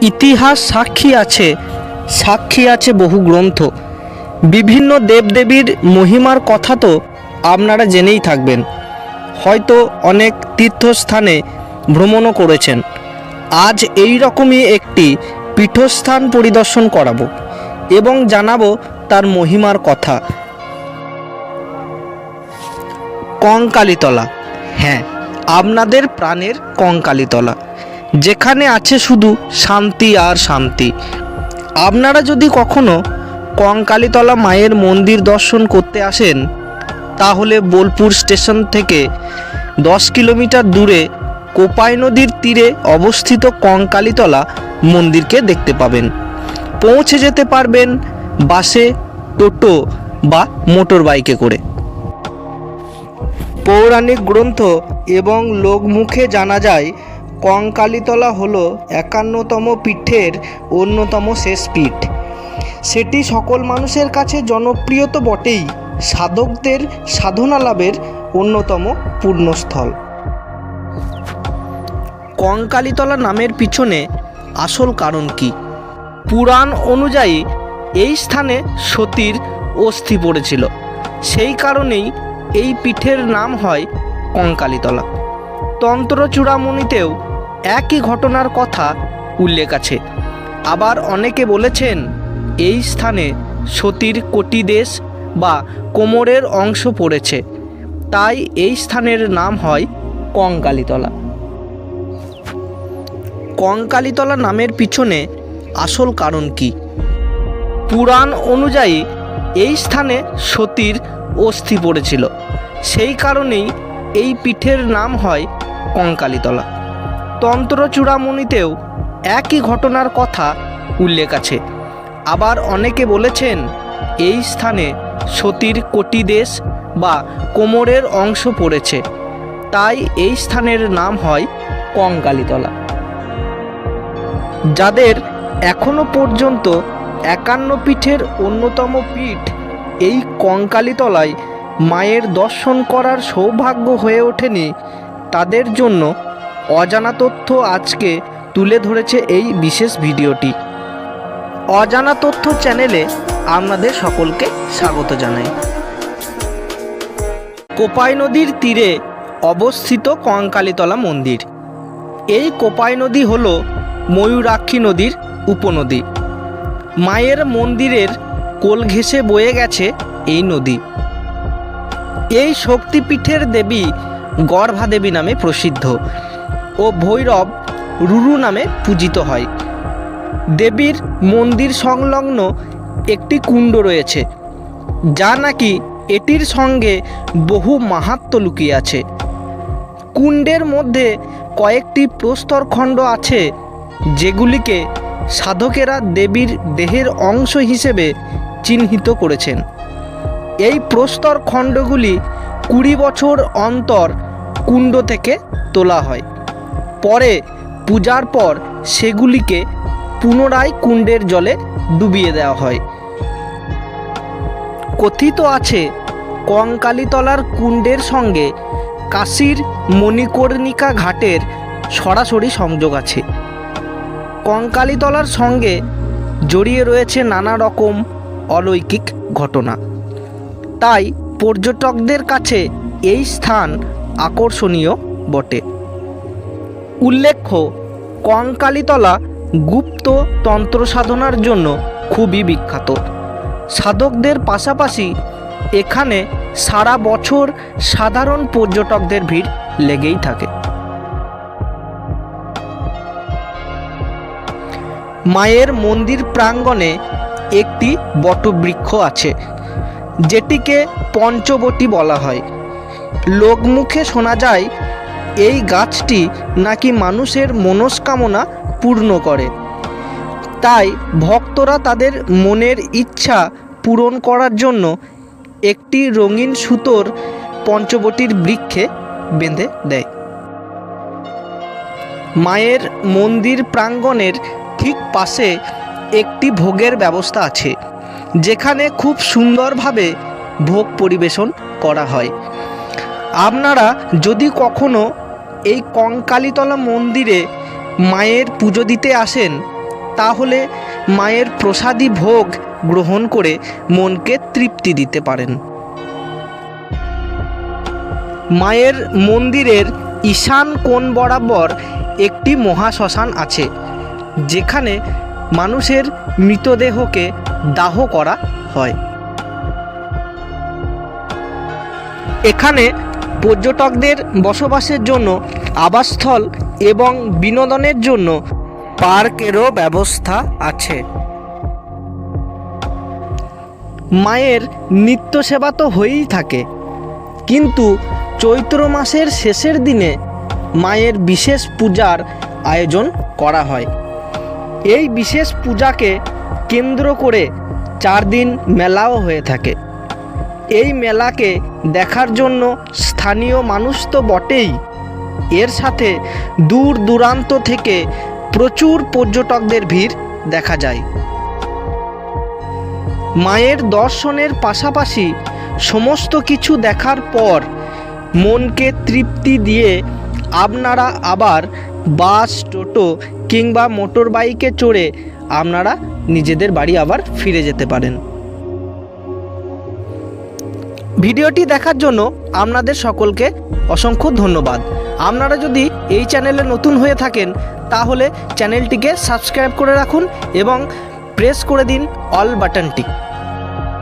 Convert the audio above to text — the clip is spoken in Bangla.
ইতিহাস সাক্ষী আছে সাক্ষী আছে বহু গ্রন্থ। বিভিন্ন দেবদেবীর মহিমার কথা তো আপনারা জেনেই থাকবেন। হয়তো অনেক তীর্থস্থানে ভ্রমণও করেছেন। আজ এই রকমই একটি পীঠস্থান পরিদর্শন করাবো এবং জানাব তার মহিমার কথা। কঙ্কালীতলা। হ্যাঁ আপনাদের প্রাণের কঙ্কালীতলা। যেখানে আছে শুধু শান্তি আর শান্তি। আপনারা যদি কখনো কঙ্কালীতলা মায়ের মন্দির দর্শন করতে আসেন, তাহলে বোলপুর স্টেশন থেকে দশ কিলোমিটার দূরে কোপাই নদীর তীরে অবস্থিত কঙ্কালীতলা মন্দিরকে দেখতে পাবেন। পৌঁছে যেতে পারবেন বাসে, টোটো বা মোটর বাইকে করে। পৌরাণিক গ্রন্থ এবং লোকমুখে জানা যায় কঙ্কালীতলা হল একান্নতম পীঠের অন্যতম শেষ পীঠ। সেটি সকল মানুষের কাছে জনপ্রিয় তো বটেই, সাধকদের সাধনা লাভের অন্যতম পূর্ণস্থল। কঙ্কালীতলা নামের পিছনে আসল কারণ কি? পুরাণ অনুযায়ী এই স্থানে সতীর অস্থি পড়েছিল। সেই কারণেই এই পিঠের নাম হয় কঙ্কালীতলা। তন্ত্র চূড়ামণিতেও একই ঘটনার কথা উল্লেখ আছে। আবার অনেকে বলেছেন, এই স্থানে সতীর কোটিদেশ বা কোমরের অংশ পড়েছে। তাই এই স্থানের নাম হয় কঙ্কালীতলা। কঙ্কালীতলা নামের পিছনে আসল কারণ কি? পুরাণ অনুযায়ী এই স্থানে সতীর অস্থি পড়েছিল। সেই কারণেই এই পিঠের নাম হয় কঙ্কালীতলা। তন্ত্র চূড়ামণিতেও একই ঘটনার কথা উল্লেখ আছে। আবার অনেকে বলেছেন, এই স্থানে সতীর কোটিদেশ বা কোমরের অংশ পড়েছে। তাই এই স্থানের নাম হয় কঙ্কালীতলা। যাদের এখনও পর্যন্ত একান্ন পীঠের অন্যতম পীঠ এই কঙ্কালীতলায় মায়ের দর্শন করার সৌভাগ্য হয়ে ওঠেনি, তাদের জন্য অজানা তথ্য আজকে তুলে ধরেছে এই বিশেষ ভিডিওটি। অজানা তথ্য চ্যানেলে আপনাদের সকলকে স্বাগত জানাই। কোপাই নদীর তীরে অবস্থিত কঙ্কালীতলা মন্দির। এই কোপাই নদী হল ময়ূরাক্ষী নদীর উপনদী। মায়ের মন্দিরের কোল ঘেঁষে বয়ে গেছে এই নদী। এই শক্তিপীঠের দেবী গর্ভা দেবী নামে প্রসিদ্ধ। ও ভৈরব রুরু নামে পূজিত হয়। দেবীর মন্দির সংলগ্ন একটি কুণ্ড রয়েছে, যা নাকি এটির সঙ্গে বহু মাহাত্ম লুকিয়ে আছে। কুণ্ডের মধ্যে কয়েকটি প্রস্তরখণ্ড আছে, যেগুলিকে সাধকেরা দেবীর দেহের অংশ হিসেবে চিহ্নিত করেছেন। এই প্রস্তর খণ্ডগুলি কুড়ি বছর অন্তর কুণ্ড থেকে তোলা হয়। পরে পূজার পর সেগুলিকে পুনরায় কুণ্ডের জলে ডুবিয়ে দেওয়া হয়। কথিত আছে, কঙ্কালীতলার কুণ্ডের সঙ্গে কাশীর মণিকর্ণিকা ঘাটের সরাসরি সংযোগ আছে। কঙ্কালীতলার সঙ্গে জড়িয়ে রয়েছে নানা রকম অলৌকিক ঘটনা। তাই পর্যটকদের কাছে এই স্থান আকর্ষণীয় বটে। উল্লেখ্য, কঙ্কালীতলা গুপ্ত তন্ত্র সাধনার জন্য খুবই বিখ্যাত। সাধকদের পাশাপাশি এখানে সারা বছর সাধারণ পর্যটকদের ভিড় লেগেই থাকে। মায়ের মন্দির প্রাঙ্গণে একটি বটবৃক্ষ আছে, যেটিকে পঞ্চবটি বলা হয়। লোকমুখে শোনা যায় এই গাছটি নাকি মানুষের মনস্কামনা পূর্ণ করে। তাই ভক্তরা তাদের মনের ইচ্ছা পূরণ করার জন্য একটি রঙিন সুতোর পঞ্চবটির বৃক্ষে বেঁধে দেয়। মায়ের মন্দির প্রাঙ্গণের ঠিক পাশে একটি ভোগের ব্যবস্থা আছে, যেখানে খুব সুন্দরভাবে ভোগ পরিবেশন করা হয়। আপনারা যদি কখনো এই কঙ্কালীতলা মন্দিরে মায়ের পুজো দিতে আসেন, তাহলে মায়ের প্রসাদী ভোগ গ্রহণ করে মনকে তৃপ্তি দিতে পারেন। মায়ের মন্দিরের ঈশান কোণ বরাবর একটি মহাশ্মশান আছে, যেখানে মানুষের মৃতদেহকে দাহ করা হয়। এখানে পর্যটকদের বসবাসের জন্য আবাসস্থল এবং বিনোদনের জন্য পার্কেরও ব্যবস্থা আছে। মায়ের নিত্য সেবা তো হয়েই থাকে। কিন্তু চৈত্র মাসের শেষের দিনে মায়ের বিশেষ পূজার আয়োজন করা হয়। এই বিশেষ পূজাকে কেন্দ্র করে চার দিন মেলাও হয়ে থাকে। এই মেলাকে দেখার জন্য স্থানীয় মানুষ তো বটেই। এর সাথে দূর দূরান্ত থেকে প্রচুর পর্যটকদের ভিড় দেখা যায়। মায়ের দর্শনের পাশাপাশি সমস্ত কিছু দেখার পর মনকে তৃপ্তি দিয়ে আপনারা আবার বাস, টোটো কিংবা মোটর বাইকে চড়ে আপনারা নিজেদের বাড়ি আবার ফিরে যেতে পারেন। ভিডিওটি দেখার জন্য আপনাদের সকলকে অসংখ্য ধন্যবাদ। আপনারা যদি এই চ্যানেলে নতুন হয়ে থাকেন, তাহলে চ্যানেলটিকে সাবস্ক্রাইব করে রাখুন এবং প্রেস করে দিন অল বাটনটি।